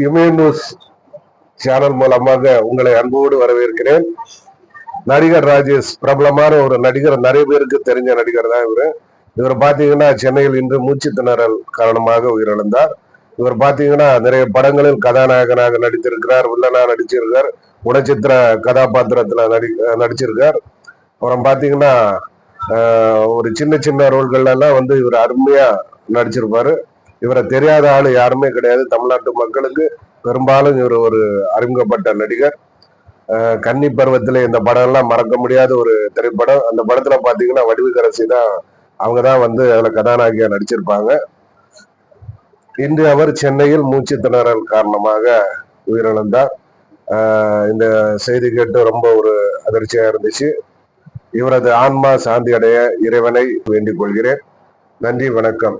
இமய news channel மூலமாக உங்களை அன்போடு வரவேற்கிறேன். நடிகர் ராஜேஷ் பிரபலமான ஒரு நடிகர் நிறைய பேருக்கு தெரிஞ்ச நடிகர் தான் இவர். இவர் பார்த்தீங்கன்னா சென்னையில் இன்று மூச்சு திணறல் காரணமாக உயிரிழந்தார். இவர் பார்த்தீங்கன்னா நிறைய படங்களில் கதாநாயகனாக நடித்திருக்கிறார் வில்லனா நடிச்சிருக்கார் குணச்சித்திர கதாபாத்திரத்தில் நடி நடிச்சிருக்கார். அப்புறம் பார்த்தீங்கன்னா ஒரு சின்ன சின்ன ரோல்கள்லாம் வந்து இவர் அருமையாக நடிச்சிருப்பாரு. இவரை தெரியாத ஆள் யாருமே கிடையாது. தமிழ்நாட்டு மக்களுக்கு பெரும்பாலும் இவர் ஒரு அறிமுகப்பட்ட நடிகர். கன்னி பருவத்துல இந்த படம் எல்லாம் மறக்க முடியாத ஒரு திரைப்படம். அந்த படத்துல பாத்தீங்கன்னா வடிவுக்கரசி தான் அவங்க தான் வந்து அதில் கதாநாயகியா நடிச்சிருப்பாங்க. இன்று அவர் சென்னையில் மூச்சு திணறல் காரணமாக உயிரிழந்தார். ஆஹ் இந்த செய்தி கேட்டு ரொம்ப ஒரு அதிர்ச்சியா இருந்துச்சு. இவரது ஆன்மா சாந்தி அடைய இறைவனை வேண்டிக் கொள்கிறேன். நன்றி வணக்கம்.